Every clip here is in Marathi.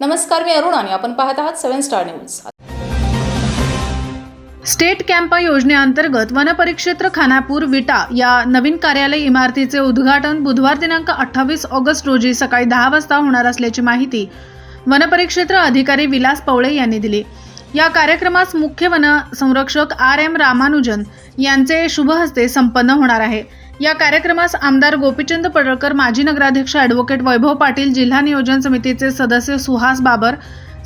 नमस्कार मी अरुण आणि आपण पाहत आहात seven star news. State CAMPA योजनेअंतर्गत वनपरिक्षेत्र खानापूर विटा या नवीन कार्यालय इमारतीचे उद्घाटन बुधवार दिनांक अठ्ठावीस ऑगस्ट रोजी सकाळी दहा वाजता होणार असल्याची माहिती वनपरिक्षेत्र अधिकारी विलास पवळे यांनी दिली. या कार्यक्रमास मुख्य वन संरक्षक आर एम रामानुजन यांचे शुभ हस्ते संपन्न होणार आहे. या कार्यक्रमास आमदार गोपीचंद पडळकर माजी नगराध्यक्ष ॲडव्होकेट वैभव पाटील जिल्हा नियोजन समितीचे सदस्य सुहास बाबर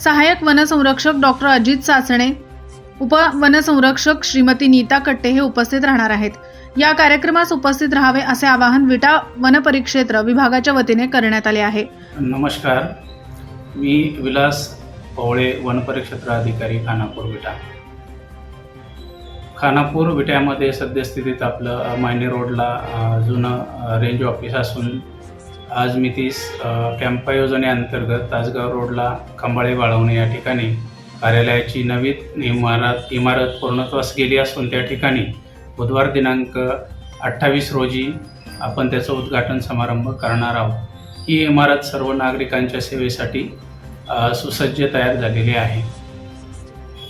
सहाय्यक वनसंरक्षक डॉक्टर अजित सासणे उपवनसंरक्षक श्रीमती नीता कट्टे हे उपस्थित राहणार आहेत. या कार्यक्रमास उपस्थित राहावे असे आवाहन विटा वनपरिक्षेत्र विभागाच्या वतीने करण्यात आले आहे. नमस्कार. मी विलास पवळे वनपरिक्षेत्र अधिकारी खानापूर विटा. खानापूर विट्यामध्ये सद्यस्थितीत आपलं मायने रोडला जुनं रेंज ऑफिस असून आज मी तीस अ, कॅम्पा योजनेअंतर्गत तासगाव रोडला खंबाळे वाळवणे या ठिकाणी कार्यालयाची नवीन इमारत इमारत पूर्णत्वास गेली असून त्या ठिकाणी बुधवार दिनांक अठ्ठावीस रोजी आपण त्याचं उद्घाटन समारंभ करणार आहोत. ही इमारत सर्व नागरिकांच्या सेवेसाठी सुसज्ज तयार झालेली आहे.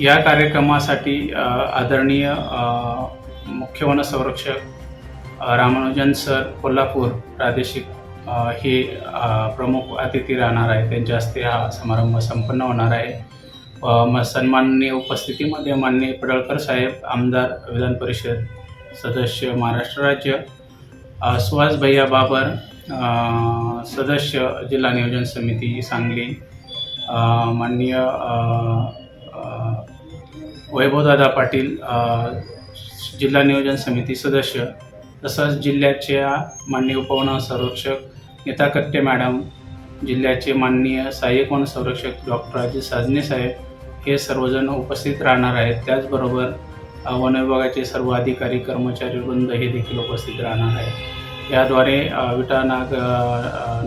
या कार्यक्रमासाठी आदरणीय मुख्य वनसंरक्षक रामानुजन सर कोल्हापूर प्रादेशिक हे प्रमुख अतिथी राहणार आहे त्यांच्या हस्ते हा समारंभ संपन्न होणार आहे. म सन्माननीय उपस्थितीमध्ये माननीय पडळकर साहेब आमदार विधान परिषद सदस्य महाराष्ट्र राज्य सुहास भैया बाबर सदस्य जिल्हा नियोजन समिती सांगली माननीय वैभवदादा पाटील जिल्हा नियोजन समिती सदस्य तसंच जिल्ह्याच्या माननीय उपवन संरक्षक नीता कट्टे मॅडम जिल्ह्याचे माननीय सहाय्यक वन संरक्षक डॉक्टर अजित साजने साहेब हे सर्वजण उपस्थित राहणार आहेत. त्याचबरोबर वन विभागाचे सर्व अधिकारी कर्मचारी वृंद हे देखील उपस्थित राहणार आहेत. याद्वारे विटा नाग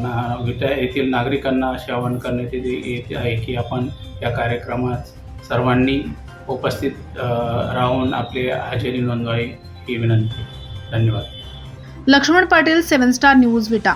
ना विटा येथील नागरिकांना असे आवाहन करण्यात येत येते आहे की आपण या कार्यक्रमात सर्वांनी उपस्थित राहून आपली हजेरी नोंदवावी ही विनंती. धन्यवाद. Laxman Patil seven star news Vita.